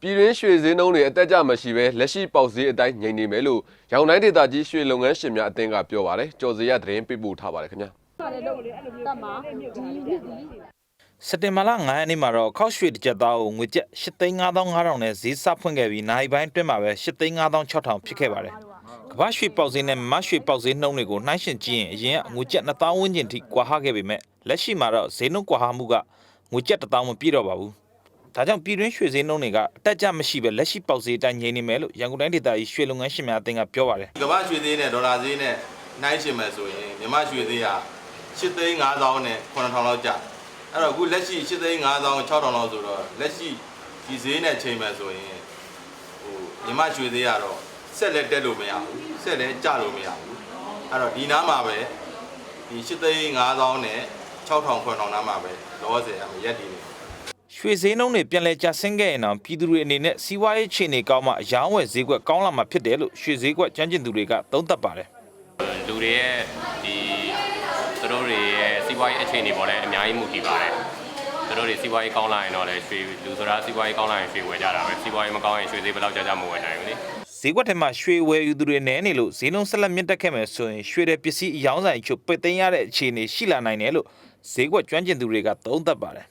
ပြည်တွင်းရွှေဈေးနှုန်းတွေအတက်ကြမရှိဘဲလက်ရှိပေါက်ဈေးအတိုင်းငြိမ်နေမယ်လို့ရောင်တိုင်းဒေသကြီးရွှေလုပ်ငန်းရှင်များအသင်းကပြောပါတယ်ကြော်စရသတင်းပေးပို့ထားပါတယ်ခင်ဗျာတက်မှာဒီမြစ်ဒီစက်တင်ဘာလ9ရက်နေ့မှာတော့ခောက်ရွှေတစ်ကြက်သားကိုငွေကျပ်8,5500နဲ့ဈေးစဖွင့်ခဲ့ပြီးနိုင်ပိုင်းအတွင်းမှာပဲ8,5600ဖြစ်ခဲ့ပါတယ်။ကမ္ဘာရွှေပေါက်ဈေးနဲ့မတ်ရွှေပေါက်ဈေးနှုန်းတွေကိုနှိုင်းယှဉ်ကြည့်ရင်အရင်ကငွေကျပ်2000ဝန်းကျင်ထိကွာဟခဲ့ပေမဲ့လက်ရှိမှာတော့ဈေးနှုန်းကွာဟမှုကငွေကျပ်1000မပြည့်တော့ပါဘူး။ ဒါကြောင့်ပြည်တွင်းရွှေဈေးနှုန်းတွေကအတက်အကျမရှိပဲလက်ရှိပေါက်ဈေးအတိုင်းငြိမ်နေမယ်လို့ရန်ကုန်တိုင်းဒေသကြီးရွှေလုပ်ငန်းရှင်များအသင်းကပြောပါတယ်ကမ္ဘာရွှေသေးနဲ့ဒေါ်လာသေးနဲ့နှိုင်းရှင်မယ်ဆိုရင်မြန်မာရွှေသေးက8သိန်း5000နဲ့9000လောက်ကျအဲ့တော့အခုလက်ရှိ8သိန်း5000 6000လောက်ဆိုတော့လက်ရှိဒီဈေးနဲ့ချိန်မယ်ဆိုရင်ဟိုမြန်မာရွှေသေးကတော့ဆက်လက်တက်လို့မရဘူးဆက်လက်ကျလို့မရဘူးအဲ့တော့ဒီနားမှာပဲဒီ8သိန်း5000နဲ့6000 9000နားမှာပဲလောဆယ်ရမယ်ရက်တည်နေ ရွှေဈေးနှုန်းတွေပြန်လည်ကျဆင်းခဲ့ရင်တော့ပြည်သူတွေအနေနဲ့စီးပွားရေးအခြေအနေကောင်းမှအယောင်းဝယ်ဈေးကွက်ကောင်းလာမှာဖြစ်တယ်လို့ရွှေဈေးကွက်ကျွမ်းကျင်သူတွေကသုံးသပ်ပါတယ်လူတွေရဲ့ဒီသူတို့တွေရဲ့စီးပွားရေးအခြေအနေပေါ်လည်းအများကြီးမူတည်ပါတယ်သူတို့တွေစီးပွားရေးကောင်းလာရင်တော့လည်းရွှေလူဆိုတာစီးပွားရေးကောင်းလာရင်ရွှေဝယ်ကြတာပဲစီးပွားရေးမကောင်းရင်ရွှေသေးဘယ်လောက်ကြာကြာမဝယ်နိုင်ဘူးလေဈေးကွက်ထဲမှာရွှေဝယ်ယူသူတွေနည်းနေလို့ဈေးနှုန်းဆက်လက်မြင့်တက်ခဲ့မယ်ဆိုရင်ရွှေတဲ့ပစ္စည်းအယောင်းဆိုင်အချို့ပိတ်သိမ်းရတဲ့အခြေအနေရှိလာနိုင်တယ်လို့ဈေးကွက်ကျွမ်းကျင်သူတွေကသုံးသပ်ပါတယ်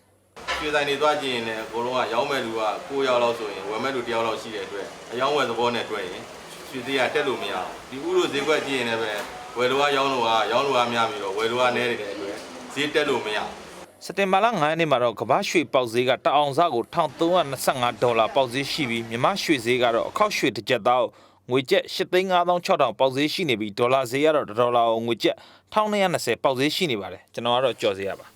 ရွှေဆိုင်တွေသွားကြည့်ရင်လည်းအကုန်လုံးကရောင်းမဲ့လူက9ယောက်လောက်ဆိုရင်ဝယ်မဲ့လူ1ယောက်လောက်ရှိတဲ့အတွက်အယောင်းဝယ်သဘောနဲ့တွေ့ရင်ရွှေသေးကတက်လို့မရဘူးဒီဥလိုဈေးကွက်ကြည့်ရင်လည်းပဲဝယ်လို့ကရောင်းလို့ကရောင်းလို့ကများပြီးတော့ဝယ်လို့ကနည်းနေတဲ့အတွက်ဈေးတက်လို့မရဘူးစက်တင်ဘာလ9ရက်နေ့မှာတော့ကမ္ဘာရွှေပေါက်ဈေးကတအောင်စကို1325ဒေါ်လာပေါက်ဈေးရှိပြီးမြန်မာရွှေဈေးကတော့အခောက်ရွှေတစ်ကြက်သားကိုငွေကျပ်8,5600ပေါက်ဈေးရှိနေပြီးဒေါ်လာဈေးကတော့ဒေါ်လာကိုငွေကျပ်1220ပေါက်ဈေးရှိနေပါတယ်ကျွန်တော်ကတော့ကြော်ဈေးရပါ